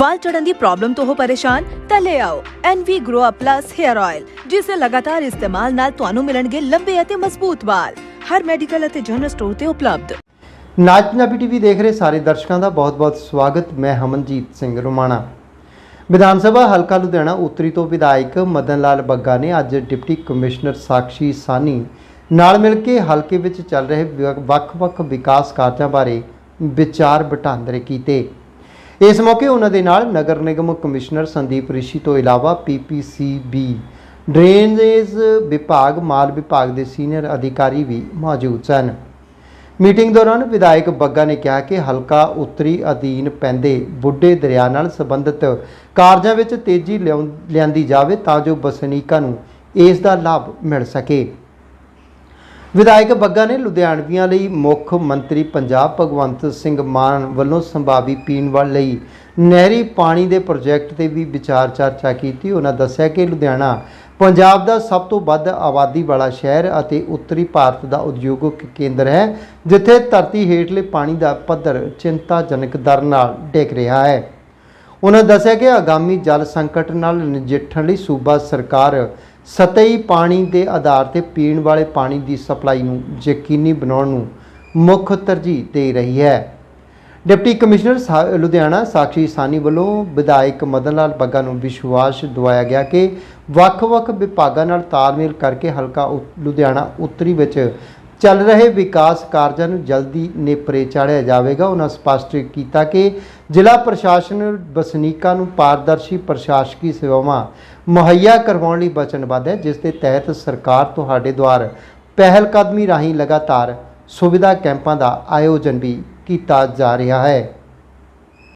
ਵਾਲ ਚੜਨ ਦੀ ਪ੍ਰੋਬਲਮ ਤੋਂ ਹੋ ਪਰੇਸ਼ਾਨ, ਤਾਂ ਲੈ ਆਓ NV Grow Up Plus Hair Oil ਜਿਸ ਦੇ ਲਗਾਤਾਰ ਇਸਤੇਮਾਲ ਨਾਲ ਤੁਹਾਨੂੰ ਮਿਲਣਗੇ ਲੰਬੇ ਅਤੇ ਮਜ਼ਬੂਤ ਵਾਲ। ਹਰ ਮੈਡੀਕਲ ਅਤੇ ਜਨਰਲ ਸਟੋਰ ਤੇ ਉਪਲਬਧ। ਨਾਜ ਪੰਜਾਬੀ ਟੀਵੀ ਦੇਖ ਰਹੇ ਸਾਰੇ ਦਰਸ਼ਕਾਂ ਦਾ ਬਹੁਤ-ਬਹੁਤ ਸਵਾਗਤ। ਮੈਂ ਹਮਨਜੀਤ ਸਿੰਘ ਰੋਮਾਣਾ। ਵਿਧਾਨ ਸਭਾ ਹਲਕਾ ਲੁਧਿਆਣਾ ਉੱਤਰੀ ਤੋਂ ਵਿਧਾਇਕ ਮਦਨ ਲਾਲ ਬੱਗਾ ਨੇ ਅੱਜ ਡਿਪਟੀ ਕਮਿਸ਼ਨਰ ਸਾਕਸ਼ੀ ਸਾਨੀ ਨਾਲ ਮਿਲ ਕੇ ਹਲਕੇ ਵਿੱਚ ਚੱਲ ਰਹੇ ਵੱਖ-ਵੱਖ ਵਿਕਾਸ ਕਾਰਜਾਂ ਬਾਰੇ ਵਿਚਾਰ ਵਟਾਂਦਰੇ ਕੀਤੇ। ਇਸ ਮੌਕੇ ਉਹਨਾਂ ਦੇ ਨਾਲ ਨਗਰ ਨਿਗਮ ਕਮਿਸ਼ਨਰ ਸੰਦੀਪ ਰਿਸ਼ੀ ਤੋਂ ਇਲਾਵਾ ਪੀਪੀਸੀਬੀ ਡਰੇਨੇਜ ਵਿਭਾਗ, ਮਾਲ ਵਿਭਾਗ ਦੇ ਸੀਨੀਅਰ ਅਧਿਕਾਰੀ ਵੀ ਮੌਜੂਦ ਸਨ। ਮੀਟਿੰਗ ਦੌਰਾਨ ਵਿਧਾਇਕ ਬੱਗਾ ਨੇ ਕਿਹਾ ਕਿ ਹਲਕਾ ਉੱਤਰੀ ਅਧੀਨ ਪੈਂਦੇ ਬੁੱਢੇ ਦਰਿਆ ਨਾਲ ਸੰਬੰਧਿਤ ਕਾਰਜਾਂ ਵਿੱਚ ਤੇਜ਼ੀ ਲਿਆਉਣ ਲਿਆਂਦੀ ਜਾਵੇ ਤਾਂ ਜੋ ਵਸਨੀਕਾਂ ਨੂੰ ਇਸ ਦਾ ਲਾਭ ਮਿਲ ਸਕੇ। ਵਿਧਾਇਕ ਬੱਗਾ ਨੇ ਲੁਧਿਆਣਵੀਆਂ ਲਈ ਮੁੱਖ ਮੰਤਰੀ ਪੰਜਾਬ ਭਗਵੰਤ ਸਿੰਘ ਮਾਨ ਵੱਲੋਂ ਸੰਭਾਵੀ ਪੀਣ ਵਾਲੇ ਲਈ ਨਹਿਰੀ ਪਾਣੀ ਦੇ ਪ੍ਰੋਜੈਕਟ ਤੇ ਵੀ ਵਿਚਾਰ ਚਰਚਾ ਕੀਤੀ। ਉਹਨਾਂ ਦੱਸਿਆ ਕਿ ਲੁਧਿਆਣਾ ਪੰਜਾਬ ਦਾ ਸਭ ਤੋਂ ਵੱਧ ਆਬਾਦੀ ਵਾਲਾ ਸ਼ਹਿਰ ਅਤੇ ਉੱਤਰੀ ਭਾਰਤ ਦਾ ਉਦਯੋਗਿਕ ਕੇਂਦਰ ਹੈ, ਜਿੱਥੇ ਧਰਤੀ ਹੇਠਲੇ ਪਾਣੀ ਦਾ ਪੱਧਰ ਚਿੰਤਾਜਨਕ ਦਰ ਨਾਲ ਡਿੱਗ ਰਿਹਾ ਹੈ। ਉਹਨਾਂ ਦੱਸਿਆ ਕਿ ਆਗਾਮੀ ਜਲ ਸੰਕਟ ਨਾਲ ਨਜਿੱਠਣ ਲਈ ਸੂਬਾ ਸਰਕਾਰ ਸਤਹੀ ਪਾਣੀ ਦੇ ਆਧਾਰ ਤੇ ਪੀਣ ਵਾਲੇ ਪਾਣੀ ਦੀ ਸਪਲਾਈ ਨੂੰ ਯਕੀਨੀ ਬਣਾਉਣ ਨੂੰ ਮੁੱਖ ਤਰਜੀਹ ਦੇ ਰਹੀ ਹੈ। ਡਿਪਟੀ ਕਮਿਸ਼ਨਰ ਸਾ- ਲੁਧਿਆਣਾ ਸਾਕਸ਼ੀ ਸਾਨੀ ਵੱਲੋਂ ਵਿਧਾਇਕ ਮਦਨ ਲਾਲ ਬੱਗਾ ਨੂੰ ਵਿਸ਼ਵਾਸ ਦਿਵਾਇਆ ਗਿਆ ਕਿ ਵੱਖ-ਵੱਖ ਵਿਭਾਗਾਂ ਨਾਲ ਤਾਲਮੇਲ ਕਰਕੇ ਹਲਕਾ ਉ- ਲੁਧਿਆਣਾ ਉੱਤਰੀ ਵਿੱਚ ਚੱਲ ਰਹੇ ਵਿਕਾਸ ਕਾਰਜਾਂ ਨੂੰ ਜਲਦੀ ਨੇਪਰੇ ਚਾੜਿਆ ਜਾਵੇਗਾ। ਉਹਨਾਂ ਸਪਸ਼ਟ ਕੀਤਾ ਕਿ ਜ਼ਿਲ੍ਹਾ ਪ੍ਰਸ਼ਾਸਨ ਵਸਨੀਕਾਂ ਨੂੰ ਪਾਰਦਰਸ਼ੀ ਪ੍ਰਸ਼ਾਸਕੀ ਸੇਵਾਵਾਂ ਮੁਹੱਈਆ ਕਰਵਾਉਣ ਲਈ ਵਚਨਬੱਧ ਹੈ, ਜਿਸ ਦੇ ਤਹਿਤ ਸਰਕਾਰ ਤੁਹਾਡੇ ਦੁਆਰ ਪਹਿਲ ਕਦਮੀ ਰਾਹੀਂ ਲਗਾਤਾਰ ਸੁਵਿਧਾ ਕੈਂਪਾਂ ਦਾ ਆਯੋਜਨ ਵੀ ਕੀਤਾ ਜਾ ਰਿਹਾ ਹੈ।